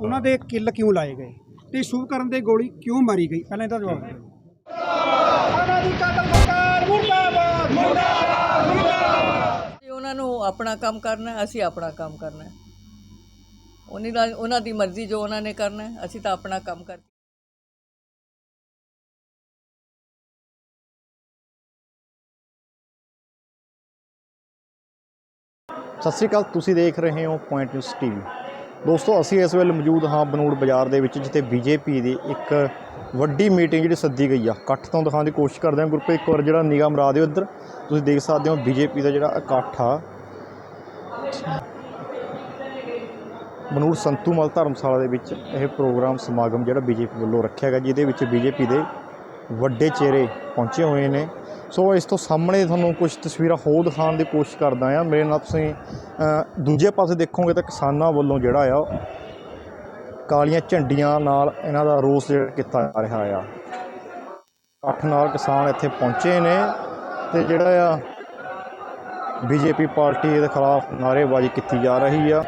ਉਹਨਾਂ ਦੇ ਕਿੱਲ ਕਿਉਂ ਲਾਏ ਗਏ? ਤੇ ਸ਼ੁਭਕਰਨ ਦੇ ਗੋਲੀ ਕਿਉਂ ਮਾਰੀ ਗਈ? ਪਹਿਲਾਂ ਇਹਦਾ ਜਵਾਬ ਦਿਓ। ਉਹਨਾਂ ਜੀ, ਨੂੰ ਆਪਣਾ ਕੰਮ ਕਰਨਾ ਹੈ, ਅਸੀਂ ਆਪਣਾ ਕੰਮ ਕਰਨਾ ਹੈ। ਉਹਨਾਂ ਦਾ ਉਹਨਾਂ ਦੀ ਮਰਜ਼ੀ ਜੋ ਉਹਨਾਂ ਨੇ ਕਰਨਾ ਹੈ, ਅਸੀਂ ਤਾਂ ਆਪਣਾ ਕੰਮ ਕਰ ਸਤਿ ਸ਼੍ਰੀ ਅਕਾਲ ਤੁਸੀਂ ਦੇਖ ਰਹੇ ਹੋ ਪੁਆਇੰਟ ਨਿਊਜ਼ ਟੀਵੀ ਦੋਸਤੋ, ਅਸੀਂ ਇਸ ਵੇਲੇ ਮੌਜੂਦ ਹਾਂ ਬਨੂੜ ਬਾਜ਼ਾਰ ਦੇ ਵਿੱਚ, ਜਿੱਥੇ ਬੀਜੇਪੀ ਦੀ ਇੱਕ ਵੱਡੀ ਮੀਟਿੰਗ ਜਿਹੜੀ ਸੱਦੀ ਗਈ ਆ। ਇਕੱਠ ਤੋਂ ਦਿਖਾਉਣ ਦੀ ਕੋਸ਼ਿਸ਼ ਕਰਦੇ ਹਾਂ। ਗਰੁੱਪ ਇੱਕ ਵਾਰ ਜਿਹੜਾ ਨਿਗਾਹ ਮਰਾ ਦਿਓ ਇੱਧਰ। ਤੁਸੀਂ ਦੇਖ ਸਕਦੇ ਹੋ ਬੀਜੇਪੀ ਦਾ ਜਿਹੜਾ ਇਕੱਠ ਆ। ਬਨੂੜ ਸੰਤੂਮਲ ਧਰਮਸ਼ਾਲਾ ਦੇ ਵਿੱਚ ਇਹ ਪ੍ਰੋਗਰਾਮ ਸਮਾਗਮ ਜਿਹੜਾ ਬੀਜੇਪੀ ਵੱਲੋਂ ਰੱਖਿਆ ਗਿਆ, ਜਿਹਦੇ ਵਿੱਚ ਬੀਜੇਪੀ ਦੇ ਵੱਡੇ ਚਿਹਰੇ ਪਹੁੰਚੇ ਹੋਏ ਨੇ। ਸੋ ਇਸ ਤੋਂ ਸਾਹਮਣੇ ਤੁਹਾਨੂੰ ਕੁਝ ਤਸਵੀਰਾਂ ਹੋਰ ਦਿਖਾਉਣ ਦੀ ਕੋਸ਼ਿਸ਼ ਕਰਦਾ ਆ ਮੇਰੇ ਨਾਲ ਤੁਸੀਂ ਦੂਜੇ ਪਾਸੇ ਦੇਖੋਗੇ ਤਾਂ ਕਿਸਾਨਾਂ ਵੱਲੋਂ ਜਿਹੜਾ ਆ, ਕਾਲੀਆਂ ਝੰਡੀਆਂ ਨਾਲ ਇਹਨਾਂ ਦਾ ਰੋਸ ਜਿਹੜਾ ਕੀਤਾ ਜਾ ਰਿਹਾ ਆ। ਅੱਠ ਨਾਲ ਕਿਸਾਨ ਇੱਥੇ ਪਹੁੰਚੇ ਨੇ ਤੇ ਜਿਹੜਾ ਆ, ਬੀਜੇਪੀ ਪਾਰਟੀ ਦੇ ਖਿਲਾਫ ਨਾਅਰੇਬਾਜ਼ੀ ਕੀਤੀ ਜਾ ਰਹੀ ਆ।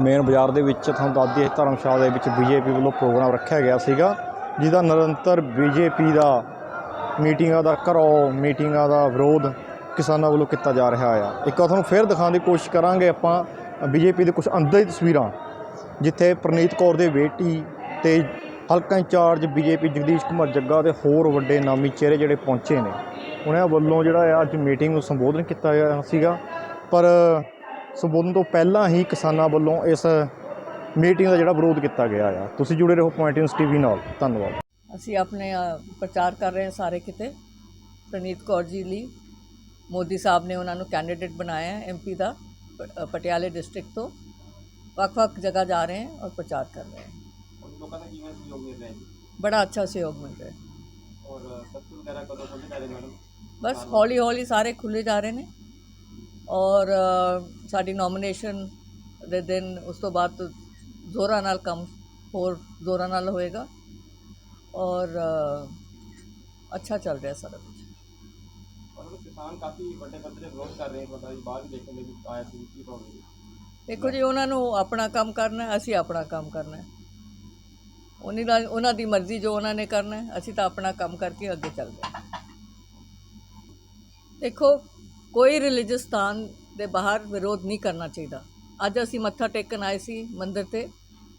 ਮੇਨ ਬਾਜ਼ਾਰ ਦੇ ਵਿੱਚ ਤੁਹਾਨੂੰ ਦੱਸ ਦਈਏ, ਧਰਮਸ਼ਾਲਾ ਦੇ ਵਿੱਚ ਬੀਜੇਪੀ ਵੱਲੋਂ ਪ੍ਰੋਗਰਾਮ ਰੱਖਿਆ ਗਿਆ ਸੀਗਾ, ਜਿਹਦਾ ਨਿਰੰਤਰ ਬੀਜੇਪੀ ਦਾ ਮੀਟਿੰਗਾਂ ਦਾ ਘਰੋ ਮੀਟਿੰਗਾਂ ਦਾ ਵਿਰੋਧ ਕਿਸਾਨਾਂ ਵੱਲੋਂ ਕੀਤਾ ਜਾ ਰਿਹਾ ਆ। ਇੱਕ ਵਾਰ ਤੁਹਾਨੂੰ ਫਿਰ ਦਿਖਾਉਣ ਦੀ ਕੋਸ਼ਿਸ਼ ਕਰਾਂਗੇ ਆਪਾਂ ਬੀਜੇਪੀ ਦੇ ਕੁਝ ਅੰਦਰ ਦੀ ਤਸਵੀਰਾਂ, ਜਿੱਥੇ ਪ੍ਰਨੀਤ ਕੌਰ ਦੇ ਬੇਟੀ ਤੇ ਹਲਕਾ in charge BJP Jagdish Kumar Jagga ਤੇ ਹੋਰ ਵੱਡੇ ਨਾਮੀ ਚਿਹਰੇ ਜਿਹੜੇ ਪਹੁੰਚੇ ਨੇ। ਉਹਨਾਂ ਵੱਲੋਂ ਜਿਹੜਾ ਆ ਅੱਜ ਮੀਟਿੰਗ ਨੂੰ ਸੰਬੋਧਨ ਕੀਤਾ ਗਿਆ ਸੀਗਾ। ਪਰ ਸੰਬੋਧਨ ਤੋਂ ਪਹਿਲਾਂ ਹੀ ਕਿਸਾਨਾਂ ਵੱਲੋਂ ਇਸ ਮੀਟਿੰਗ ਦਾ ਜਿਹੜਾ ਵਿਰੋਧ ਕੀਤਾ ਗਿਆ ਆ। ਤੁਸੀਂ ਜੁੜੇ ਰਹੋ ਪੁਆਇੰਟ ਨਿਊਜ਼ ਟੀਵੀ ਨਾਲ। ਧੰਨਵਾਦ। ਅਸੀਂ ਆਪਣੇ ਪ੍ਰਚਾਰ ਕਰ ਰਹੇ ਹਾਂ ਸਾਰੇ ਕਿਤੇ। ਪ੍ਰਨੀਤ ਕੌਰ ਜੀ ਲਈ ਮੋਦੀ ਸਾਹਿਬ ਨੇ ਉਹਨਾਂ ਨੂੰ ਕੈਂਡੀਡੇਟ ਬਣਾਇਆ ਐਮਪੀ ਦਾ ਪਟਿਆਲੇ ਡਿਸਟ੍ਰਿਕਟ ਤੋਂ। ਵੱਖ-ਵੱਖ ਜਗ੍ਹਾ ਜਾ ਰਹੇ ਹਾਂ ਔਰ ਪ੍ਰਚਾਰ ਕਰ ਰਹੇ ਹਾਂ। ਹੈ ਬੜਾ ਅੱਛਾ ਸਹਿਯੋਗ ਮਿਲ ਰਿਹਾ ਬਸ ਹੌਲੀ ਹੌਲੀ ਸਾਰੇ ਖੁੱਲੇ ਜਾ ਰਹੇ ਨੇ। ਔਰ ਸਾਡੀ ਨੋਮੀਨੇਸ਼ਨ ਦੇ ਦਿਨ ਉਸ ਤੋਂ ਬਾਅਦ ਜ਼ੋਰਾਂ ਨਾਲ ਕੰਮ ਹੋਰ ਜ਼ੋਰਾਂ ਨਾਲ ਹੋਏਗਾ। ਔਰ ਅੱਛਾ ਚੱਲ ਰਿਹਾ ਸਾਰਾ ਕੁਝ ਔਰ ਕਿਸਾਨ ਕਾਫੀ ਵੱਡੇ ਪੱਧਰ ਤੇ ਵਿਰੋਧ ਕਰ ਰਹੇ ਹਨ ਪਤਾ ਬਾਹਰ ਵੀ ਦੇਖਣ ਦੇ ਵਿੱਚ ਆਇਆ ਸੀ ਕੀ ਪ੍ਰੋਬਲਮ ਦੇਖੋ ਜੀ ਉਹਨਾਂ ਨੂੰ ਆਪਣਾ ਕੰਮ ਕਰਨਾ ਅਸੀਂ ਆਪਣਾ ਕੰਮ ਕਰਨਾ ਉਹਨਾਂ ਦਾ ਉਹਨਾਂ ਦੀ ਮਰਜ਼ੀ ਜੋ ਉਹਨਾਂ ਨੇ ਕਰਨਾ ਅਸੀਂ ਤਾਂ ਆਪਣਾ ਕੰਮ ਕਰਕੇ ਅੱਗੇ ਚੱਲਦੇ ਹਾਂ। ਦੇਖੋ ਕੋਈ ਰਿਲੀਜੀਅਸ ਸਥਾਨ ਦੇ ਬਾਹਰ ਵਿਰੋਧ ਨਹੀਂ ਕਰਨਾ ਚਾਹੀਦਾ। ਅੱਜ ਅਸੀਂ ਮੱਥਾ ਟੇਕਣ ਆਏ ਸੀ ਮੰਦਿਰ ਤੇ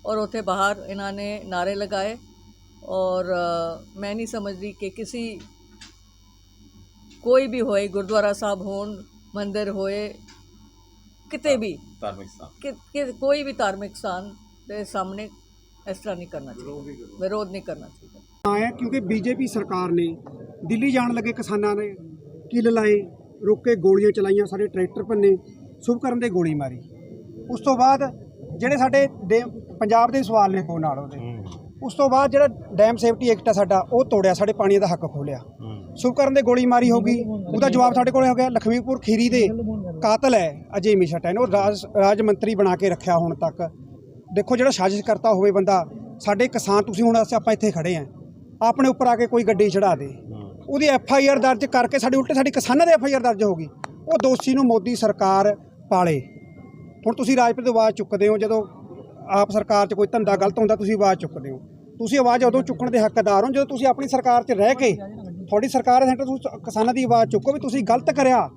ਔਰ ਉੱਥੇ ਬਾਹਰ ਇਹਨਾਂ ਨੇ ਨਾਰੇ ਲਗਾਏ ਔਰ ਮੈਂ ਨਹੀਂ ਸਮਝਦੀ ਕਿ ਕਿਸੇ ਕੋਈ ਵੀ ਹੋਏ ਗੁਰਦੁਆਰਾ ਸਾਹਿਬ ਹੋਣ ਮੰਦਿਰ ਹੋਏ ਕਿਤੇ ਵੀ। ਧਾਰਮਿਕ ਸਥਾਨ। ਕਿ ਕਿ ਕੋਈ ਵੀ ਧਾਰਮਿਕ ਸਥਾਨ ਦੇ ਸਾਹਮਣੇ ਇਸ ਤਰ੍ਹਾਂ ਨਹੀਂ ਕਰਨਾ ਚਾਹੀਦਾ। ਵਿਰੋਧ ਨਹੀਂ ਕਰਨਾ। ਚਾਹੀਦਾ। ਆਇਆ ਕਿਉਂਕਿ ਬੀਜੇਪੀ ਸਰਕਾਰ ਨੇ ਦਿੱਲੀ ਜਾਣ ਲੱਗੇ ਕਿਸਾਨਾਂ ਨੇ ਕਿੱਲ ਲਾਏ ਰੋਕ ਕੇ ਗੋਲੀਆਂ ਚਲਾਈਆਂ ਸਾਡੇ ਟਰੈਕਟਰ ਭੰਨੇ ਸ਼ੁਭਕਰਨ ਦੇ ਗੋਲੀ ਮਾਰੀ। ਉਸ ਤੋਂ ਬਾਅਦ ਜਿਹੜੇ ਸਾਡੇ ਡੇ- ਪੰਜਾਬ ਦੇ ਸਵਾਲ ਨੇ ਕੋ ਨਾਲ ਉਹਦੇ। ਉਸ ਤੋਂ ਬਾਅਦ ਜਿਹੜਾ ਡੈਮ ਸੇਫਟੀ ਐਕਟ ਆ ਸਾਡਾ ਉਹ ਤੋੜਿਆ ਸਾਡੇ ਪਾਣੀ ਦਾ ਹੱਕ ਖੋਲਿਆ। ਸ਼ੁਭਕਰਨ ਦੇ ਗੋਲੀ ਮਾਰੀ ਹੋਗੀ ਉਹਦਾ ਜਵਾਬ ਸਾਡੇ ਕੋਲੇ ਹੋ ਗਿਆ ਲਖਮੀਪੁਰ ਖੀਰੀ ਦੇ ਕਾਤਲ ਹੈ ਅਜੇ ਮਿਸ਼ਟ ਹੈ ਉਹ ਰਾਜ ਰਾਜ ਮੰਤਰੀ ਬਣਾ ਕੇ ਰੱਖਿਆ ਹੁਣ ਤੱਕ। ਦੇਖੋ ਜਿਹੜਾ ਸਾਜ਼ਿਸ਼ ਕਰਤਾ ਹੋਵੇ ਬੰਦਾ ਸਾਡੇ ਕਿਸਾਨ ਤੁਸੀਂ ਹੁਣ ਅਸੀਂ ਆਪਾਂ ਇੱਥੇ ਖੜੇ ਆਂ ਆਪਣੇ ਉੱਪਰ ਆ ਕੇ ਕੋਈ ਗੱਡੀ ਚੜਾ ਦੇ। ਉਹਦੀ ਐਫ ਆਈ ਆਰ ਦਰਜ ਕਰਕੇ ਸਾਡੇ ਉਲਟੇ ਸਾਡੀ ਕਿਸਾਨਾਂ ਦੇ ਐਫ ਆਈ ਆਰ ਦਰਜ ਹੋ ਗਈ। ਉਹ ਦੋਸ਼ੀ ਨੂੰ ਮੋਦੀ ਸਰਕਾਰ ਪਾਲੇ। ਹੁਣ ਤੁਸੀਂ ਰਾਜਪੁਰ ਤੋਂ ਆਵਾਜ਼ ਚੁੱਕਦੇ ਹੋ ਜਦੋਂ ਆਪ ਸਰਕਾਰ 'ਚ ਕੋਈ ਧੰਦਾ ਗਲਤ ਹੁੰਦਾ, ਤੁਸੀਂ ਆਵਾਜ਼ ਚੁੱਕਦੇ ਹੋ ਤੁਸੀਂ ਆਵਾਜ਼ ਉਦੋਂ ਚੁੱਕਣ ਦੇ ਹੱਕਦਾਰ ਹੋ, ਜਦੋਂ ਤੁਸੀਂ ਆਪਣੀ ਸਰਕਾਰ 'ਚ ਰਹਿ ਕੇ ਤੁਹਾਡੀ ਸਰਕਾਰ ਹੈ ਸੈਂਟਰ ਤੁਸੀਂ ਕਿਸਾਨਾਂ ਦੀ ਆਵਾਜ਼ ਚੁੱਕੋ ਵੀ ਤੁਸੀਂ ਗਲਤ ਕਰਿਆ।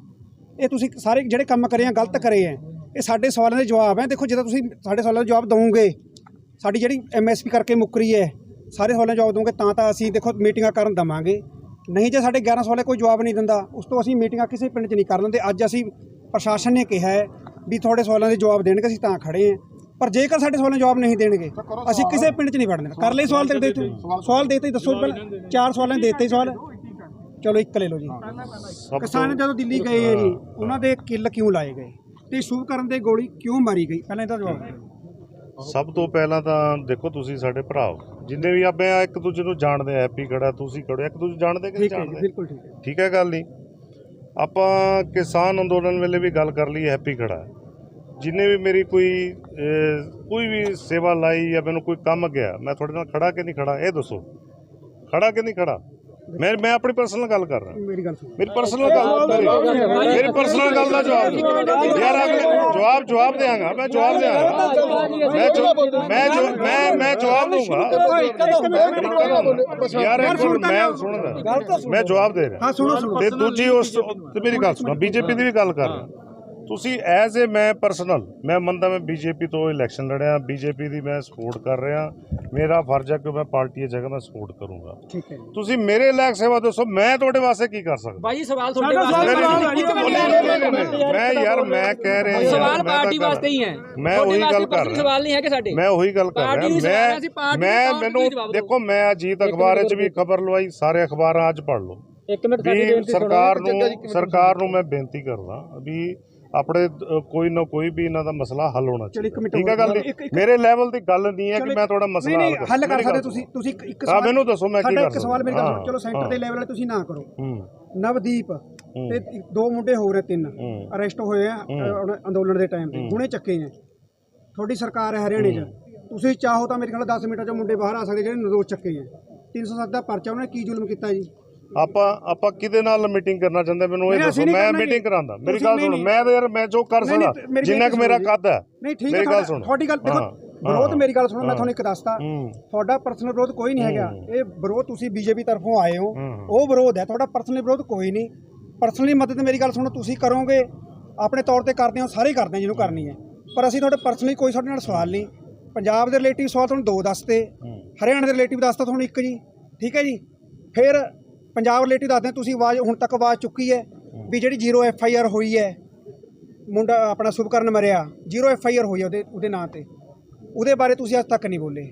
ਇਹ ਤੁਸੀਂ ਸਾਰੇ ਜਿਹੜੇ ਕੰਮ ਕਰੇ ਆ, ਗਲਤ ਕਰੇ ਆ। ਇਹ ਸਾਡੇ ਸਵਾਲਾਂ ਦੇ ਜਵਾਬ ਹੈ ਦੇਖੋ, ਜਦੋਂ ਤੁਸੀਂ ਸਾਡੇ ਸਵਾਲਾਂ ਦੇ ਜਵਾਬ ਦਵੋਗੇ, ਸਾਡੀ ਜਿਹੜੀ ਐਮਐਸਪੀ ਕਰਕੇ ਮੁੱਕਰੀ ਹੈ, ਸਾਰੇ ਸਵਾਲਾਂ ਦੇ ਜਵਾਬ ਦਵੋਗੇ, ਤਾਂ ਤਾਂ ਅਸੀਂ ਦੇਖੋ ਮੀਟਿੰਗਾਂ ਕਰਨ ਦਵਾਂਗੇ। ਨਹੀਂ ਜੇ ਸਾਡੇ 11 ਸਵਾਲੇ ਕੋਈ ਜਵਾਬ ਨਹੀਂ ਦਿੰਦਾ, ਉਸ ਤੋਂ ਅਸੀਂ ਮੀਟਿੰਗਾਂ ਕਿਸੇ ਪਿੰਡ 'ਚ ਨਹੀਂ ਕਰ ਦਿੰਦੇ। ਅੱਜ ਅਸੀਂ ਪ੍ਰਸ਼ਾਸਨ ਨੇ ਕਿਹਾ ਹੈ ਵੀ ਤੁਹਾਡੇ ਸਵਾਲਾਂ ਦੇ ਜਵਾਬ ਦੇਣਗੇ, ਅਸੀਂ ਤਾਂ ਖੜੇ ਹਾਂ। ਪਰ ਜੇਕਰ ਸਾਡੇ ਸਵਾਲਾਂ ਦੇ ਜਵਾਬ ਨਹੀਂ ਦੇਣਗੇ ਅਸੀਂ ਕਿਸੇ ਪਿੰਡ 'ਚ ਨਹੀਂ ਵੜਨ। ਕਰ ਲਈ ਸਵਾਲ ਤੇ ਦੇ ਦਿੱਤੇ ਸਵਾਲ ਦੇ ਦਿੱਤੇ ਦੱਸੋ ਪਹਿਲਾਂ। ਚਾਰ ਸਵਾਲਾਂ ਦੇ ਦਿੱਤੇ ਸਵਾਲ। ਚਲੋ ਇੱਕ ਲੈ ਲਓ ਜੀ। ਕਿਸਾਨ ਜਦੋਂ ਦਿੱਲੀ ਗਏ ਹੈ। ਜੀ ਉਹਨਾਂ ਦੇ ਕਿੱਲ ਕਿਉਂ ਲਾਏ ਗਏ? ਤੇ ਸ਼ੁਭਕਰਨ ਦੇ ਗੋਲੀ ਕਿਉਂ ਮਾਰੀ ਗਈ? ਪਹਿਲਾਂ ਇਹਦਾ ਜਵਾਬ ਦਿਓ। ਸਭ ਤੋਂ ਪਹਿਲਾਂ ਤਾਂ ਦੇਖੋ ਤੁਸੀਂ ਸਾਡੇ ਭਰਾ ਜਿੰਨੇ ਵੀ ਆਪੇ ਆ ਇੱਕ ਦੂਜੇ ਨੂੰ ਜਾਣਦੇ ਆ ਹੈਪੀ ਖੜਾ ਤੁਸੀਂ ਖੜੋ। ਇੱਕ ਦੂਜੇ ਜਾਣਦੇ ਕਿ ਨਹੀਂ ਠੀਕ ਹੈ ਜੀ ਜਾਣਦੇ? ਬਿਲਕੁਲ ਠੀਕ ਹੈ। ਠੀਕ ਹੈ ਗੱਲ ਨਹੀਂ। ਆਪਾਂ ਕਿਸਾਨ ਅੰਦੋਲਨ ਵੇਲੇ ਵੀ ਗੱਲ ਕਰ ਲਈ ਹੈਪੀ ਖੜਾ। ਜਿੰਨੇ ਵੀ ਮੇਰੀ ਕੋਈ ਕੋਈ ਵੀ ਸੇਵਾ ਲਾਈ ਜਾਂ ਮੈਨੂੰ ਕੋਈ ਕੰਮ ਗਿਆ ਮੈਂ ਤੁਹਾਡੇ ਨਾਲ ਖੜਾ ਕਿ ਨਹੀਂ ਖੜਾ ਇਹ ਦੱਸੋ। ਖੜਾ ਕਿ ਨਹੀਂ ਖੜਾ? ਮੈਂ ਮੈਂ ਆਪਣੀ ਪਰਸਨਲ ਗੱਲ ਕਰ ਰਿਹਾ। ਮੇਰੀ ਗੱਲ ਸੁਣੋ। ਮੇਰੀ ਪਰਸਨਲ ਗੱਲ ਮੇਰੀ- ਪਰਸਨਲ ਗੱਲ ਦਾ ਜਵਾਬ। ਯਾਰ ਅਗਲੇ ਜਵਾਬ ਜਵਾਬ ਦੇਵਾਂਗਾ ਮੈਂ ਜਵਾਬ ਦੇਵਾਂਗਾ ਮੈਂ ਮੈਂ ਮੈਂ ਮੈਂ ਜਵਾਬ ਦੂੰਗਾ ਯਾਰ ਮੈਂ ਸੁਣਦਾ। ਮੈਂ ਜਵਾਬ ਦੇ ਰਿਹਾ। ਹਾਂ ਸੁਣੋ ਸੁਣੋ। ਤੇ ਦੂਜੀ ਉਸ ਮੇਰੀ ਗੱਲ ਸੁਣੋ। ਬੀਜੇਪੀ ਦੀ ਵੀ ਗੱਲ ਕਰ ਰਿਹਾ। ਤੁਸੀਂ ਐਜ਼ ਏ ਮੈਂ ਪਰਸਨਲ ਮੈਂ ਮੰਨਦਾ ਮੈਂ ਬੀਜੇਪੀ ਤੋਂ ਇਲੈਕਸ਼ਨ ਲੜਿਆ ਬੀਜੇਪੀ ਦੀ ਮੈਂ ਸਪੋਰਟ ਕਰ ਰਿਹਾ ਮੇਰਾ ਫਰਜ਼ ਹੈ ਕਿ ਮੈਂ ਪਾਰਟੀ ਦੀ ਜਗ੍ਹਾ ਮੈਂ ਸਪੋਰਟ ਕਰੂੰਗਾ। ਠੀਕ ਹੈ ਜੀ। ਤੁਸੀਂ ਮੇਰੇ ਲਾਇਕ ਸੇਵਾ ਦੱਸੋ ਮੈਂ ਤੁਹਾਡੇ ਵਾਸਤੇ ਕੀ ਕਰ ਸਕਦਾ? ਬਾਈ ਸਵਾਲ ਤੁਹਾਡੇ ਵਾਸਤੇ ਮੈਂ ਯਾਰ ਮੈਂ ਕਹਿ ਰਿਹਾ ਸਵਾਲ ਪਾਰਟੀ ਵਾਸਤੇ ਹੀ ਹੈ। ਮੈਂ ਉਹੀ ਗੱਲ ਕਰ ਰਿਹਾ। ਸਵਾਲ ਨਹੀਂ ਹੈ ਕਿ ਸਾਡੇ। ਮੈਂ ਉਹੀ ਗੱਲ ਕਰ ਰਿਹਾ। ਮੈਂ ਮੈਂ ਮੈਨੂੰ। ਦੇਖੋ ਮੈਂ ਅਜੀਤ ਅਖਬਾਰ 'ਚ ਵੀ ਖਬਰ ਲਵਾਈ ਸਾਰੇ ਅਖਬਾਰਾਂ ਅੱਜ ਪੜ੍ਹ ਲਓ। ਇੱਕ ਮਿੰਟ ਸਾਡੀ ਬੇਨਤੀ। ਸਰਕਾਰ ਨੂੰ ਸਰਕਾਰ ਨੂੰ ਮੈਂ ਬੇਨਤੀ ਕਰਦਾ ਵੀ ਆਪਣੇ ਕੋਈ ਨਾ ਕੋਈ ਵੀ ਇਹਨਾਂ ਦਾ ਮਸਲਾ ਹੱਲ ਹੋਣਾ ਚਾਹੀਦਾ। ਠੀਕ ਹੈ ਗੱਲ? ਮੇਰੇ ਲੈਵਲ ਦੀ ਗੱਲ ਨਹੀਂ ਹੈ ਕਿ ਮੈਂ ਤੁਹਾਡਾ ਮਸਲਾ ਨਹੀਂ ਕਰਾਂ। ਹੱਲ ਕਰ ਸਕਦੇ ਤੁਸੀਂ ਤੁਸੀਂ ਇੱਕ- ਹਾਂ, ਮੈਨੂੰ ਦੱਸੋ ਮੈਂ ਕੀ ਕਰ। ਸਵਾਲ ਮੇਰੀ ਹਾਂ, ਚਲੋ ਸੈਂਟਰ। ਦੇ ਲੈਵਲ ਵਾਲੇ ਤੁਸੀਂ ਨਾ ਕਰੋ। ਨਵਦੀਪ ਤੇ ਦੋ ਮੁੰਡੇ ਹੋਰ ਹੈ ਤਿੰਨ। ਅਰੈਸਟ ਹੋਏ ਆ ਅੰਦੋਲਨ ਦੇ ਟਾਈਮ ਤੇ। ਹੁਣੇ ਚੱਕੇ ਆ। ਤੁਹਾਡੀ ਸਰਕਾਰ ਹੈ ਹਰਿਆਣੇ 'ਚ। ਤੁਸੀਂ ਚਾਹੋ ਤਾਂ ਮੇਰੇ ਖਿਆਲ 10 ਮਿੰਟਾਂ 'ਚ ਮੁੰਡੇ ਬਾਹਰ ਆ ਸਕਦੇ ਜਿਹੜੇ ਨਿਰਦੋਸ਼ ਚੱਕੇ ਆ। 307 ਦਾ ਪਰਚਾ ਉਹਨੇ ਕੀ ਜ਼ੁਲਮ ਕੀਤਾ ਜੀ? ਆਪਾਂ ਆਪਾਂ ਕਿਹਦੇ ਨਾਲ ਮੀਟਿੰਗ ਕਰਨਾ ਚਾਹੁੰਦੇ? ਮੈਨੂੰ ਇਹ ਦੱਸੋ ਮੈਂ ਮੀਟਿੰਗ। ਕਰਾਂਦਾ ਮੇਰੀ ਗੱਲ ਸੁਣੋ। ਮੈਂ ਤਾਂ ਯਾਰ ਮੈਂ ਜੋ ਕਰ ਸਕਦਾ ਜਿੰਨਾ ਕੁ ਮੇਰਾ ਕੱਦ ਹੈ। ਨਹੀਂ ਠੀਕ ਹੈ ਮੇਰੀ ਗੱਲ ਤੁਹਾਡਾ- ਸੁਣੋ। ਤੁਹਾਡੀ ਗੱਲ ਦੇਖੋ ਵਿਰੋਧ। ਮੇਰੀ ਗੱਲ ਸੁਣੋ ਮੈਂ। ਤੁਹਾਨੂੰ ਇੱਕ ਦੱਸਤਾ ਹੂੰ। ਤੁਹਾਡਾ ਪਰਸਨਲ ਵਿਰੋਧ ਕੋਈ ਨਹੀਂ ਹੈਗਾ। ਇਹ ਵਿਰੋਧ ਤੁਸੀਂ ਬੀਜੇਪੀ ਤਰਫੋਂ ਆਏ ਹੋ। ਉਹ ਵਿਰੋਧ ਹੈ ਤੁਹਾਡਾ ਪਰਸਨਲ ਵਿਰੋਧ ਕੋਈ ਨਹੀਂ। ਪਰਸਨਲੀ ਮਦਦ ਮੇਰੀ ਗੱਲ ਸੁਣੋ ਤੁਸੀਂ ਕਰੋਗੇ। ਆਪਣੇ ਤੌਰ ਤੇ ਕਰਦੇ ਹੋ ਸਾਰੇ ਕਰਦੇ ਜਿਹਨੂੰ ਕਰਨੀ ਹੈ। ਪਰ ਅਸੀਂ ਤੁਹਾਡੇ ਪਰਸਨਲੀ ਕੋਈ ਤੁਹਾਡੇ ਨਾਲ ਸਵਾਲ ਨਹੀਂ। ਪੰਜਾਬ ਦੇ ਰਿਲੇਟਿਵ ਸਵਾਲ ਤੁਹਾਨੂੰ ਦੋ ਦੱਸਤੇ। ਹਰਿਆਣਾ ਦੇ ਰਿਲੇਟਿਵ ਦੱਸਤਾ ਤੁਹਾਨੂੰ ਇੱਕ ਜੀ। ਠੀਕ ਹੈ ਜੀ? ਫਿਰ ਪੰਜਾਬ ਰਿਲੇਟਿਵ ਦੱਸਦੇ ਤੁਸੀਂ ਆਵਾਜ਼ ਹੁਣ ਤੱਕ ਆਵਾਜ਼ ਚੁੱਕੀ ਹੈ ਵੀ ਜਿਹੜੀ ਜ਼ੀਰੋ ਐਫ ਆਈ ਆਰ ਹੋਈ ਹੈ ਮੁੰਡਾ ਆਪਣਾ ਸੁਭਕਰਨ ਮਰਿਆ ਜ਼ੀਰੋ ਐਫ ਆਈ ਆਰ ਹੋਈ ਹੈ ਉਹਦੇ ਉਹਦੇ ਨਾਂ ਤੇ। ਉਹਦੇ ਬਾਰੇ ਤੁਸੀਂ ਅੱਜ ਤੱਕ ਨਹੀਂ ਬੋਲੇ।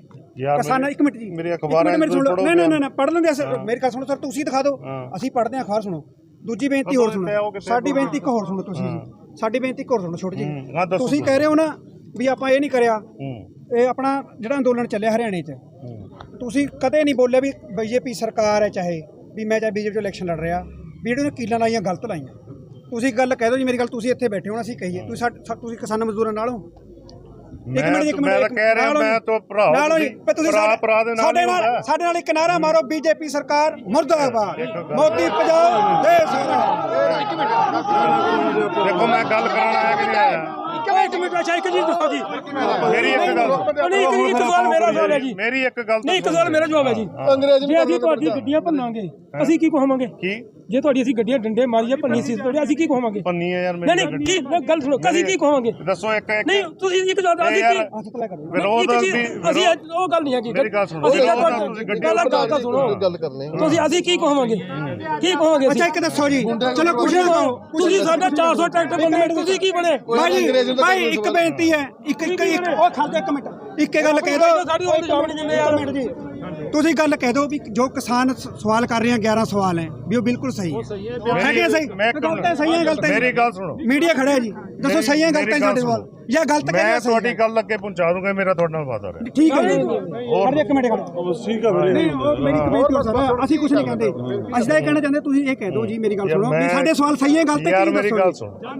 ਕਿਸਾਨਾਂ ਇੱਕ ਮਿੰਟ ਜੀ ਮੇਰੀ ਅਖਬਾਰਾਂ ਪੜ੍ਹੋ ਨਹੀਂ ਨਹੀਂ ਬਿਆਨ। ਨਹੀਂ ਪੜ੍ਹ ਲੈਂਦੇ ਅਸੀਂ ਮੇਰੀ ਗੱਲ ਸੁਣੋ ਸਰ ਤੁਸੀਂ ਦਿਖਾ ਦਿਓ। ਅਸੀਂ ਪੜ੍ਹਦੇ ਹਾਂ ਅਖਬਾਰ ਸੁਣੋ। ਦੂਜੀ ਬੇਨਤੀ ਹੋਰ ਸੁਣੋ। ਸਾਡੀ? ਬੇਨਤੀ ਇੱਕ ਹੋਰ ਸੁਣੋ ਤੁਸੀਂ ਸਾਡੀ ਬੇਨਤੀ ਇੱਕ ਹੋਰ ਸੁਣੋ ਛੋਟੀ ਜੀ ਤੁਸੀਂ। ਕਹਿ ਰਹੇ ਹੋ ਨਾ ਵੀ ਆਪਾਂ ਇਹ ਨਹੀਂ ਕਰਿਆ। ਇਹ ਆਪਣਾ ਜਿਹੜਾ ਅੰਦੋਲਨ ਚੱਲਿਆ ਹਰਿਆਣੇ 'ਚ। ਤੁਸੀਂ ਕਦੇ ਨਹੀਂ ਬੋਲੇ ਵੀ ਬੀਜੇਪੀ ਸਰਕਾਰ ਹੈ ਚਾਹੇ ਵੀ ਮੈਂ ਚਾਹੇ ਬੀਜੇਪੀ 'ਚ ਇਲੈਕਸ਼ਨ ਲੜ ਰਿਹਾ ਵੀ ਜਿਹੜੇ ਨੇ ਕੀਲਾਂ ਲਾਈਆਂ ਗਲਤ ਲਾਈਆਂ। ਤੁਸੀਂ ਗੱਲ ਕਹਿ ਦਿਓ ਜੀ ਮੇਰੀ ਗੱਲ ਤੁਸੀਂ ਇੱਥੇ ਬੈਠੇ ਹੋ ਨਾ ਅਸੀਂ ਕਹੀਏ। ਤੁਸੀਂ ਸਾਡੇ- ਸਾ- ਤੁਸੀਂ ਕਿਸਾਨ ਮਜ਼ਦੂਰਾਂ ਨਾਲ? ਹੋ ਇੱਕ ਮੈਂ ਮਿੰਟ ਜੀ, ਇੱਕ ਮਿੰਟ ਮੈਂ ਤਾਂ ਇੱਕ ਕਹਿ ਰਿਹਾ ਨਾਲ ਹੋ ਮੈਂ ਜੀ। ਤਾਂ ਭਰਾ ਨਾਲ ਹੋ ਜੀ ਪਰ ਤੁਸੀਂ ਭਰਾ ਸਾਡੇ- ਭਰਾ ਦੇ ਨਾਲ ਸਾਡੇ ਹੀ ਨਾਲ ਹੁੰਦਾ। ਸਾਡੇ ਨਾਲ ਇੱਕ ਨਾਰਾ ਮਾਰੋ ਬੀਜੇਪੀ ਸਰਕਾਰ ਮੁਰਦਾਬਾਦ। ਮੋਦੀ ਪੰਜਾਬ ਦੇ ਸਾਰਾ। ਦੇਖੋ ਮੈਂ ਗੱਲ ਕਰਾਉਣ ਆਇਆ ਕਿ ਨਹੀਂ ਆਇਆ? ਇੱਕ ਮਿੰਟ ਅੱਛਾ ਇੱਕ ਚੀਜ਼ ਦੱਸੋ ਜੀ। ਮੇਰੀ ਇੱਕ ਗੱਲ ਨਹੀਂ ਇੱਕ ਇੱਕ ਸਵਾਲ ਮੇਰਾ ਸਵਾਲ ਹੈ ਜੀ। ਮੇਰੀ ਇੱਕ ਗੱਲ ਨਹੀਂ ਇੱਕ ਸਵਾਲ ਮੇਰਾ ਜਵਾਬ ਹੈ ਜੀ। ਜੇ ਅਸੀਂ ਤੁਹਾਡੀ ਗੱਡੀਆਂ ਭੰਨਾਂਗੇ ਅਸੀਂ ਕੀ ਕਹਾਂਗੇ? ਕੀ? ਜੇ ਤੁਹਾਡੀ ਅਸੀਂ ਗੱਡੀਆਂ ਡੰਡੇ ਮਾਰੀਏ ਭੰਨੀ ਸੀ ਤੁਹਾਡੀ ਅਸੀਂ ਕੀ ਕਹਾਂਗੇ ਪੰਨੀ ਹੈ ਯਾਰ ਨਹੀਂ ਮੇਰੀ ਨਹੀਂ ਕੀ ਗੱਲ ਸੁਣੋ ਅਸੀਂ ਕੀ ਕਹਾਂਗੇ ਦੱਸੋ ਇੱਕ ਇੱਕ ਨਹੀਂ ਤੁਸੀਂ ਇੱਕ ਜਵਾਬ ਅਸੀਂ ਯਾਰ, ਕੀ ਹੱਥ ਕਰੋ ਵਿਰੋਧ ਵੀ ਅਸੀਂ ਉਹ ਗੱਲ ਨਹੀਂ ਹੈਗੀ। ਮੇਰੀ ਗੱਲ ਸੁਣੋ। ਗੱਲ ਤੁਸੀਂ ਗੱਡੀ ਗੱਲ ਗੱਲ ਤਾਂ ਸੁਣੋ ਗੱਲ ਕਰਨੀ ਤੁਸੀਂ ਅਸੀਂ ਕੀ ਕਹਾਂਗੇ ਕੀ ਕਹਾਂਗੇ ਅੱਛਾ ਇੱਕ ਦੱਸੋ ਜੀ। ਚਲੋ ਕਹੋ ਤੁਸੀਂ ਸਾਡਾ 400 ਟਰੈਕਟਰ ਬੰਦੇ ਤੁਸੀਂ ਕੀ ਬਣੇ ਭਾਈ ਭਾਈ ਇੱਕ ਬੇਨਤੀ ਹੈ। ਇੱਕ ਇੱਕ ਇੱਕ ਉਹ ਖੜਦੇ ਇੱਕ ਮਿੰਟ। ਇੱਕ ਗੱਲ ਕਹਿ ਦਿਓ ਸਾਡੀ ਉਹ ਜਵਾਬ ਨਹੀਂ ਦਿੰਦੇ ਯਾਰ ਮਿੰਟ ਜੀ। ਤੁਸੀਂ ਗੱਲ ਕਹਿ ਦਿਓ ਵੀ ਜੋ ਕਿਸਾਨ ਸ- ਸਵਾਲ ਕਰ ਰਹੇ ਆ 11 ਸਵਾਲ ਹੈ ਵੀ ਉਹ ਬਿਲਕੁਲ ਸਹੀ ਹੈ ਹੈਗੇ ਆ ਸਹੀ ਮੈਂ ਗਲਤ ਹੈ ਸਹੀ ਹੈ ਗਲਤ ਹੈ ਮੇਰੀ ਗੱਲ ਸੁਣੋ। ਮੀਡੀਆ ਖੜਾ ਹੈ ਜੀ। ਦੱਸੋ ਸਹੀ ਹੈ ਗਲਤ ਹੈ ਮੇਰੀ ਸਾਡੇ ਸਵਾਲ ਸੁਣੋ। ਜਾਂ ਗਲਤ ਮੈਂ ਕਹਿੰਦੇ ਤੁਹਾਡੀ ਗੱਲ ਅੱਗੇ ਪਹੁੰਚਾ ਦੂੰਗਾ ਮੇਰਾ ਤੁਹਾਡੇ ਨਾਲ ਵਾਦਾ ਹੈ ਠੀਕ ਹੈ ਜੀ। ਖੜਦੇ ਇੱਕ ਮਿੰਟ ਖੜੋ ਠੀਕ ਹੈ ਵੀਰੇ ਨਹੀਂ ਉਹ ਮੇਰੀ ਬੇਨਤੀ ਹੋ ਸਰ ਅਸੀਂ ਕੁਝ ਨਹੀਂ ਕਹਿੰਦੇ। ਅਸੀਂ ਤਾਂ ਇਹ ਕਹਿਣਾ ਚਾਹੁੰਦੇ ਤੁਸੀਂ ਇਹ ਕਹਿ ਦਿਓ ਜੀ ਮੇਰੀ ਗੱਲ ਯਾਰ ਸੁਣੋ ਵੀ ਮੈਂ- ਸਾਡੇ ਸਵਾਲ ਸਹੀ ਹੈ ਗਲਤ ਹੈ ਯਾਰ ਕੀ ਮੇਰੀ ਦੱਸੋ ਗੱਲ। ਸੁਣੋ।